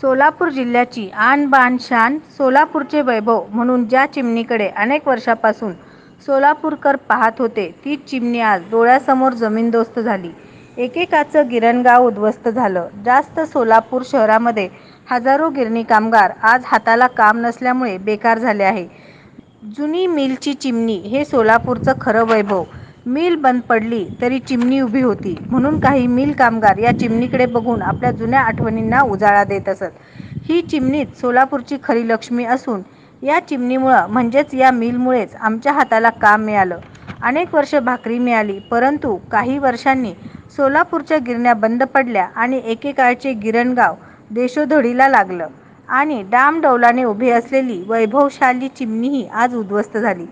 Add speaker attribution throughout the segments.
Speaker 1: सोलापूर जिल्ह्याची आन बान शान सोलापूरचे वैभव म्हणून ज्या चिमणीकडे अनेक वर्षापासून सोलापूरकर पाहत होते तीच चिमणी आज डोळ्यासमोर जमीनदोस्त झाली. एकेकाचं गिरणगाव उद्ध्वस्त झालं. जास्त सोलापूर शहरामध्ये हजारो गिरणी कामगार आज हाताला काम नसल्यामुळे बेकार झाले आहे. जुनी मिलची चिमणी हे सोलापूरचं खरं वैभव. मिल बंद पडली तरी चिमणी उभी होती. म्हणून काही मिल कामगार या चिमणीकडे बघून आपल्या जुन्या आठवणींना उजाळा देत असत. ही चिमणीच सोलापूरची खरी लक्ष्मी असून या चिमणीमुळं म्हणजेच या मिलमुळेच आमच्या हाताला काम मिळालं. अनेक वर्ष भाकरी मिळाली परंतु काही वर्षांनी सोलापूरच्या गिरण्या बंद पडल्या आणि एकेकाळचे गिरणगाव देशोधडीला लागलं. आणि डामडौलाने उभी असलेली वैभवशाली चिमणीही आज उद्ध्वस्त झाली.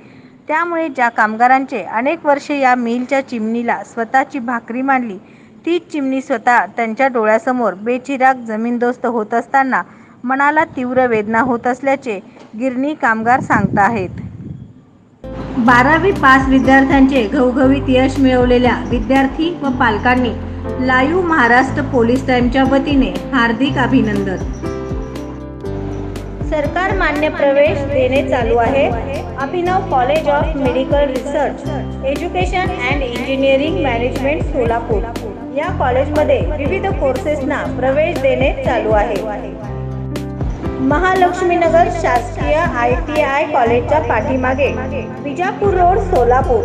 Speaker 1: त्यामुळे ज्या कामगारांचे अनेक वर्षे या मिलच्या चिमणीला स्वतःची भाकरी मानली तीच चिमणी स्वतः त्यांच्या डोळ्यासमोर बेचिराग जमीनदोस्त होत असताना मनाला तीव्र वेदना होत असल्याचे गिरणी कामगार सांगताहेत. बारावी पास विद्यार्थ्यांचे घवघवीत यश मिळवलेल्या विद्यार्थी व पालकांनी लाईव्ह महाराष्ट्र पोलीस टाईमच्या वतीने हार्दिक अभिनंदन. सरकार मान्य प्रवेश देणे चालू आहे. Abhinav college of medical research education and engineering management Solapur. या कॉलेजमध्ये विविध कोर्सेसना प्रवेश देणे चालू आहे. महालक्ष्मीनगर शासकीय आय टी आय कॉलेजच्या पाठीमागे विजापूर रोड सोलापूर.